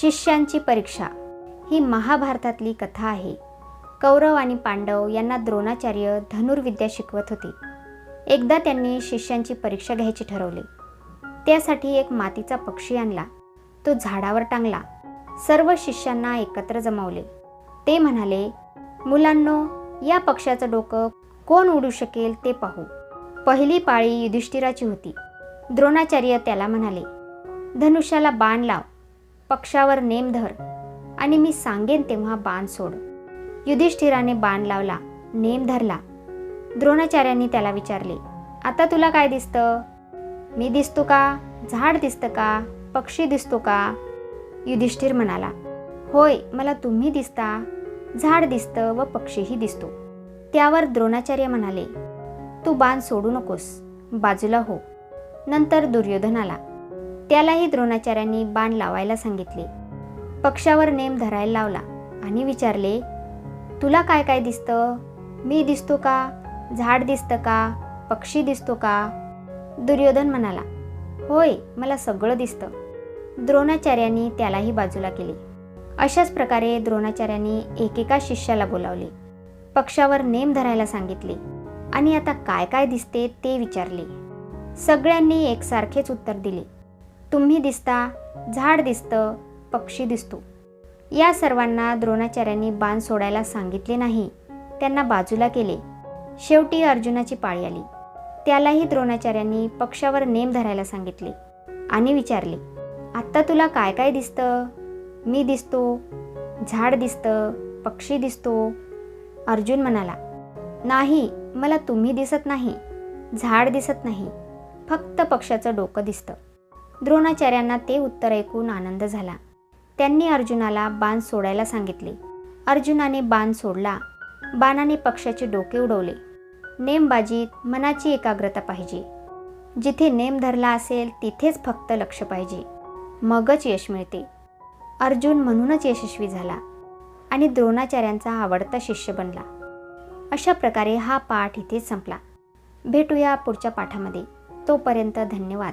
शिष्यांची परीक्षा. ही महाभारतातली कथा आहे. कौरव आणि पांडव यांना द्रोणाचार्य धनुर्विद्या शिकवत होते. एकदा त्यांनी शिष्यांची परीक्षा घ्यायची ठरवले. त्यासाठी एक मातीचा पक्षी आणला. तो झाडावर टांगला. सर्व शिष्यांना एकत्र जमावले. ते म्हणाले मुलांनो या पक्षाचं डोकं कोण उडू शकेल ते पाहू. पहिली पाळी युधिष्ठिराची होती. द्रोणाचार्य त्याला म्हणाले धनुष्याला बाण लाव. पक्षावर नेम धर आणि मी सांगेन तेव्हा बाण सोड. युधिष्ठिराने बाण लावला नेम धरला. द्रोणाचार्यांनी त्याला विचारले आता तुला काय दिसतं? मी दिसतो का? झाड दिसतं का? पक्षी दिसतो का? युधिष्ठिर म्हणाला होय मला तुम्ही दिसता. झाड दिसतं व पक्षीही दिसतो. त्यावर द्रोणाचार्य म्हणाले तू बाण सोडू नकोस. बाजूला हो. नंतर दुर्योधन आला. त्यालाही द्रोणाचार्यांनी बाण लावायला सांगितले. पक्षावर नेम धरायला लावला आणि विचारले तुला काय काय दिसतं? मी दिसतो का? झाड दिसतं का? पक्षी दिसतो का? दुर्योधन म्हणाला होय मला सगळं दिसतं. द्रोणाचार्यांनी त्यालाही बाजूला केले. अशाच प्रकारे द्रोणाचार्यांनी एकेका शिष्याला बोलावले. पक्षावर नेम धरायला सांगितले आणि आता काय काय दिसते ते विचारले. सगळ्यांनी एकसारखेच उत्तर दिले. तुम्ही दिसता झाड दिसतं पक्षी दिसतो. या सर्वांना द्रोणाचार्यांनी बाण सोडायला सांगितले नाही. त्यांना बाजूला केले. शेवटी अर्जुनाची पाळी आली. त्यालाही द्रोणाचार्यांनी पक्षावर नेम धरायला सांगितले आणि विचारले आत्ता तुला काय काय दिसतं? मी दिसतो झाड दिसतं पक्षी दिसतो. अर्जुन म्हणाला नाही मला तुम्ही दिसत नाही. झाड दिसत नाही. फक्त पक्षाचं डोकं दिसतं. द्रोणाचार्यांना ते उत्तर ऐकून आनंद झाला. त्यांनी अर्जुनाला बाण सोडायला सांगितले. अर्जुनाने बाण सोडला. बाणाने पक्षाचे डोके उडवले. नेमबाजीत मनाची एकाग्रता पाहिजे. जिथे नेम धरला असेल तिथेच फक्त लक्ष पाहिजे. मगच यश मिळते. अर्जुन म्हणूनच यशस्वी झाला आणि द्रोणाचार्यांचा आवडता शिष्य बनला. अशा प्रकारे हा पाठ इथेच संपला. भेटूया पुढच्या पाठामध्ये. तोपर्यंत धन्यवाद.